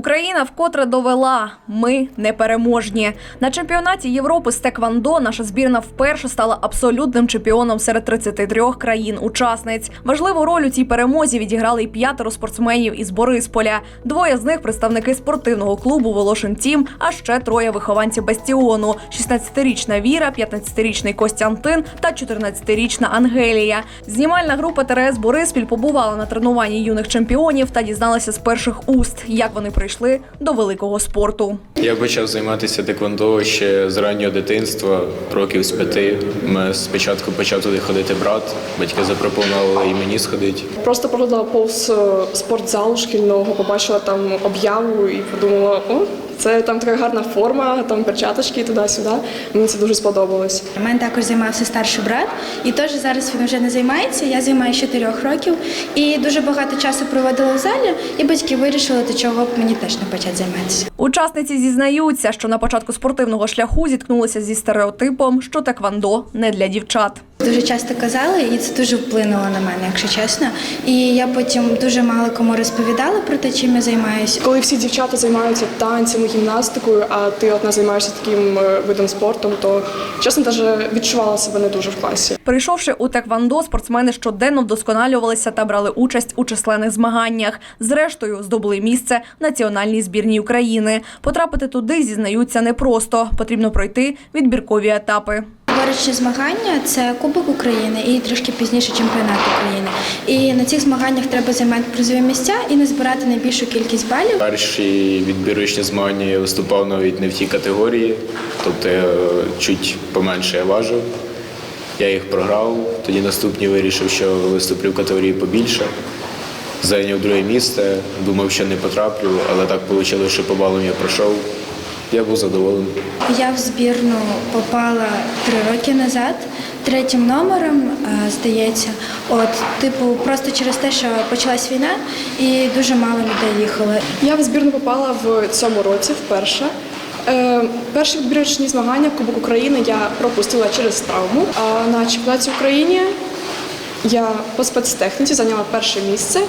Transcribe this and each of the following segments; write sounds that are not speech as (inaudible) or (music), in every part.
Україна вкотре довела ми непереможні. На чемпіонаті Європи з Теквандо наша збірна вперше стала абсолютним чемпіоном серед 33 країн-учасниць. Важливу роль у цій перемозі відіграли й п'ятеро спортсменів із Борисполя. Двоє з них представники спортивного клубу Волошин Тім, а ще троє вихованців Бастіону: 16-річна Віра, 15-річний Костянтин та 14-річна Ангелія. Знімальна група ТРС Бориспіль побувала на тренуванні юних чемпіонів та дізналася з перших уст, як вони прийшли до великого спорту. Я почав займатися теквондо ще з раннього дитинства, років з п'яти. Ми спочатку почав туди ходити брат, батьки запропонували і мені сходити. Просто проходила повз е, спортзал шкільного, побачила там об'яву і подумала, о, це там така гарна форма, там перчаточки туди-сюди. Мені це дуже сподобалось. У мене також займався старший брат, і теж зараз він вже не займається. Я займаюся 4 років і дуже багато часу проводила в залі, і батьки вирішили, до чого б мені теж не почати займатися. Учасниці зізнаються, що на початку спортивного шляху зіткнулися зі стереотипом, що теквандо не для дівчат. Дуже часто казали, і це дуже вплинуло на мене, якщо чесно. І я потім дуже мало кому розповідала про те, чим я займаюся. Коли всі дівчата займаються танцями, гімнастикою, а ти одна займаєшся таким е, видом спорту, то чесно, навіть відчувала себе не дуже в класі. Прийшовши у теквандо, спортсмени щоденно вдосконалювалися та брали участь у численних змаганнях. Зрештою, здобули місце в національній збірній України. Потрапити туди зізнаються непросто. Потрібно пройти відбіркові етапи. Говорячи змагання, це Кубок України і трошки пізніше чемпіонат України. І на цих змаганнях треба займати призові місця і не збирати найбільшу кількість балів. Перші відбірочні змагання я виступав навіть не в тій категорії, тобто е, чуть поменше я важив. Я їх програв. Тоді наступні вирішив, що виступлю в категорії побільше. Зайняв друге місце, думав, що не потраплю, але так вийшло, що по балам я пройшов. Я був задоволений. Я в збірну попала три роки назад, третім номером, е, здається. От, типу, просто через те, що почалась війна, і дуже мало людей їхало. Я в збірну попала в цьому році вперше. Е, перші відбірочні змагання Кубок України я пропустила через травму. А на чемпіонаті України я по спецтехніці зайняла перше місце,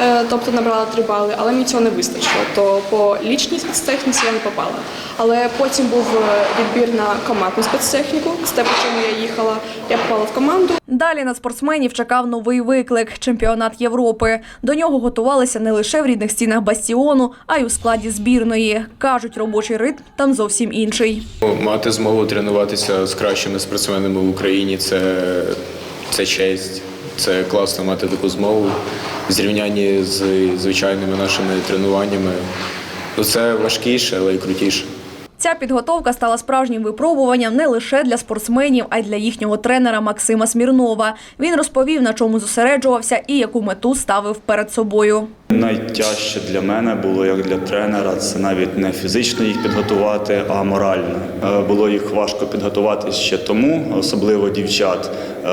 е, тобто набрала три бали, але мені цього не вистачило. То по лічній спецтехніці я не попала. Але потім був е, відбір на командну спецтехніку. З те, по чому я їхала, я попала в команду. Далі на спортсменів чекав новий виклик чемпіонат Європи. До нього готувалися не лише в рідних стінах бастіону, а й у складі збірної. кажуть, робочий ритм там зовсім інший. Мати змогу тренуватися з кращими спортсменами в Україні це, це честь. Це класно мати таку змову в зрівнянні з звичайними нашими тренуваннями. Ну, це важкіше, але й крутіше. Ця підготовка стала справжнім випробуванням не лише для спортсменів, а й для їхнього тренера Максима Смірнова. Він розповів, на чому зосереджувався і яку мету ставив перед собою. Найтяжче для мене було як для тренера. Це навіть не фізично їх підготувати, а морально. Е, Було їх важко підготувати ще тому, особливо дівчат. Е,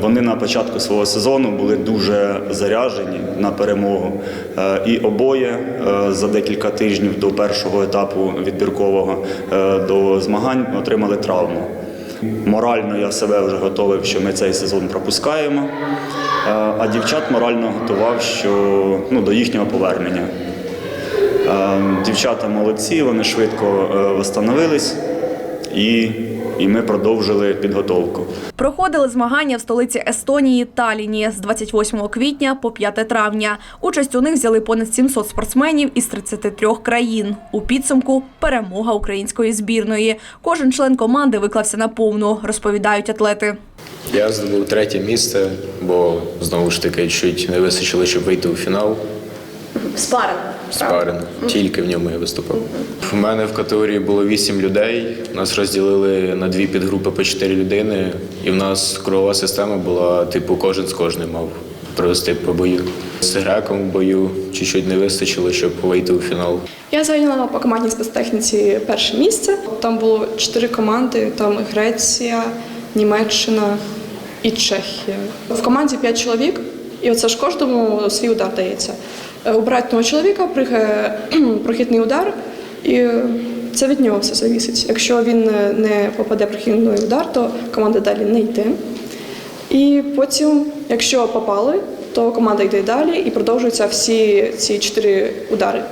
Вони на початку свого сезону були дуже заряжені на перемогу. Е, І обоє за декілька тижнів до першого етапу відбіркового до змагань отримали травму. Морально я себе вже готовив, що ми цей сезон пропускаємо. Е, А дівчат морально готував, що ну, до їхнього повернення. Е, Дівчата молодці, вони швидко е, встановились і, і ми продовжили підготовку. Проходили змагання в столиці Естонії Таліні з 28 квітня по 5 травня. Участь у них взяли понад 700 спортсменів із 33 країн. У підсумку перемога української збірної. Кожен член команди виклався на повну, розповідають атлети. Я здобув третє місце, бо знову ж таки чуть не вистачило, щоб вийти у фінал. Спаринг. Спаринг. Тільки в ньому я виступав. У мене в категорії було вісім людей. Нас розділили на дві підгрупи по чотири людини, і в нас кругова система була, типу, кожен з кожним мав провести по бою. З греком в бою чуть-чуть не вистачило, щоб вийти у фінал. Я зайняла по командній спецтехніці перше місце. Там було чотири команди: там Греція, Німеччина і Чехія. В команді п'ять чоловік, і оце ж кожному свій удар дається. Е, Обирають одного чоловіка, прохідний удар, і це від нього все завісить. Якщо він е, не попаде в прохідний удар, то команда далі не йде. І потім, якщо попали, то команда йде далі і продовжуються всі ці чотири удари.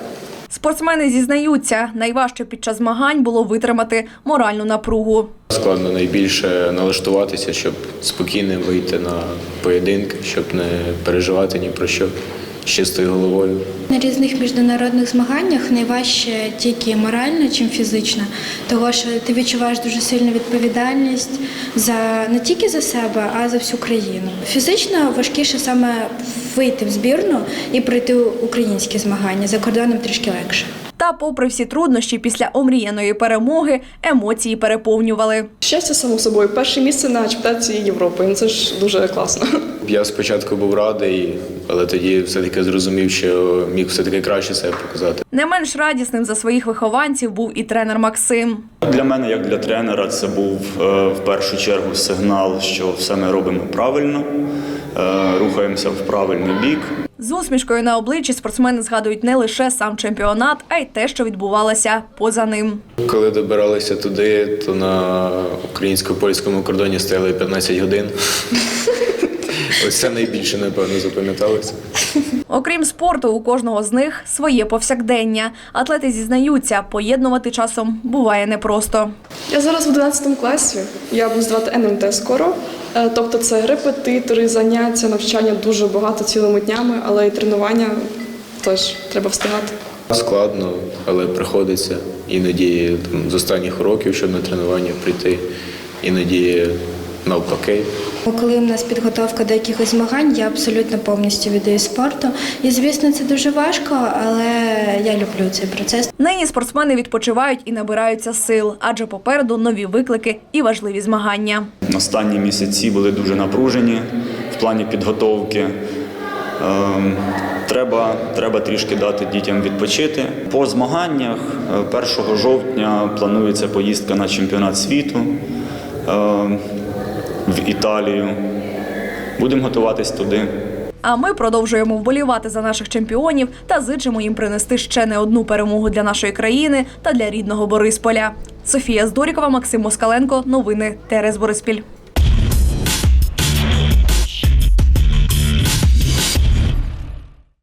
Спортсмени зізнаються, найважче під час змагань було витримати моральну напругу. Складно найбільше налаштуватися, щоб спокійно вийти на поєдинки, щоб не переживати ні про що з чистою головою. На різних міжнародних змаганнях найважче тільки морально, чим фізично, того що ти відчуваєш дуже сильну відповідальність за не тільки за себе, а за всю країну. Фізично важкіше саме вийти в збірну і пройти українські змагання за кордоном трішки легше. Та, попри всі труднощі, після омріяної перемоги емоції переповнювали. Щастя, само собою, перше місце на чемпіонаті Європи. Ну це ж дуже класно. Я спочатку був радий, але тоді все-таки зрозумів, що міг все-таки краще себе показати. Не менш радісним за своїх вихованців був і тренер Максим. Для мене, як для тренера, це був е, в першу чергу сигнал, що все ми робимо правильно, рухаємося в правильний бік. З усмішкою на обличчі спортсмени згадують не лише сам чемпіонат, а й те, що відбувалося поза ним. Коли добиралися туди, то на українсько-польському кордоні стояли 15 годин. (laughs) Ось це найбільше, напевно, запам'яталося. Окрім спорту, у кожного з них своє повсякдення. Атлети зізнаються, поєднувати часом буває непросто. Я зараз в 11 класі. Я буду здавати НМТ скоро. Е, Тобто це репетитори, заняття, навчання дуже багато цілими днями, але і тренування теж треба встигати. Складно, але приходиться. Іноді там, з останніх уроків, щоб на тренування прийти, іноді навпаки. Коли в нас підготовка до якихось змагань, я абсолютно повністю віддаю спорту. І звісно, це дуже важко, але я люблю цей процес. Нині спортсмени відпочивають і набираються сил, адже попереду нові виклики і важливі змагання. Останні місяці були дуже напружені в плані підготовки. Ем, Треба, треба трішки дати дітям відпочити. По змаганнях е, 1 жовтня планується поїздка на чемпіонат світу ем, в Італію. Будемо готуватись туди. А ми продовжуємо вболівати за наших чемпіонів та зичимо їм принести ще не одну перемогу для нашої країни та для рідного Борисполя. Софія Здорікова, Максим Москаленко. Новини ТРС Бориспіль.